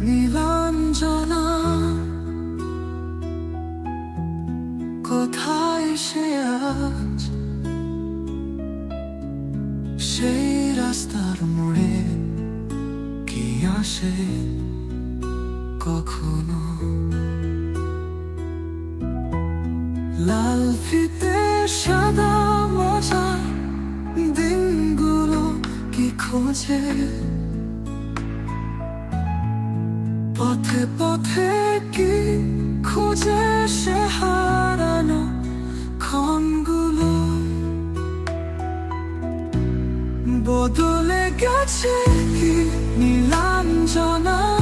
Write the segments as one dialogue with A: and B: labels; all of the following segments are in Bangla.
A: নীলাঞ্জনা কোথায় সে আজ? সেই রাস্তার মোড়ে কি আসে কখনো? লাল সাদা মজা খোঁজে। পথে পথে কি খুঁজে সে হারানো ক্ষণগুলো। বদলে গেছে কি নীলাঞ্জনা?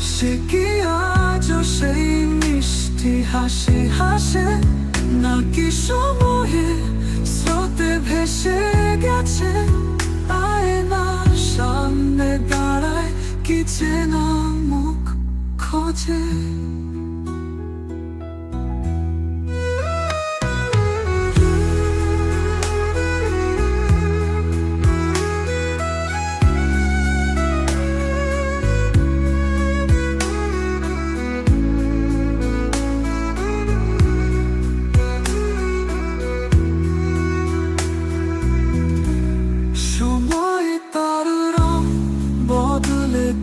A: সে কি আজও সেই মিষ্টি হাসি হাসে? নাকি সময়ে স্রোতে ভেসে গেছে দাঁড়ায় কি চেনা মুখ খোঁজে সময়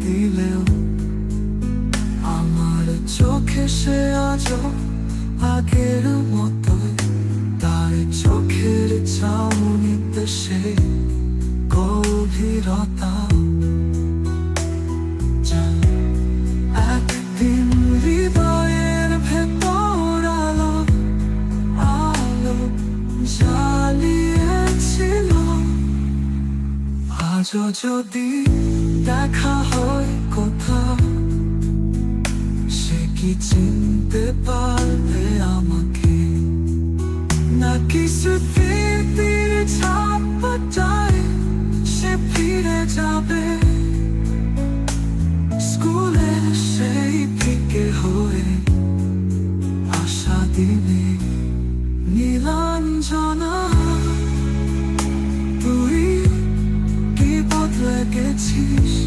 A: দিলেও আমার চোখে সে আজও আগের মতোই। তার চোখের চাউনিতে সে গভীরতা একদিন হৃদয়ের ভেতর আলো আলো জ্বালিয়েছিল। যদি দেখা কিসে ফির তীরে ছাপ পাতায় সে ফিরে যাবে স্কুলে সেই ফিকে হয়ে আশা দিনে নীলাঞ্জনা তুই কি বদলে গেছিস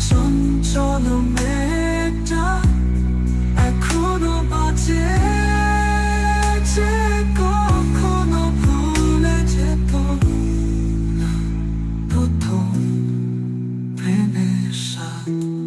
A: চঞ্চল মেটা এখনও বাজে কখনো ভুলে যেত প্রথম প্রেমের সাথ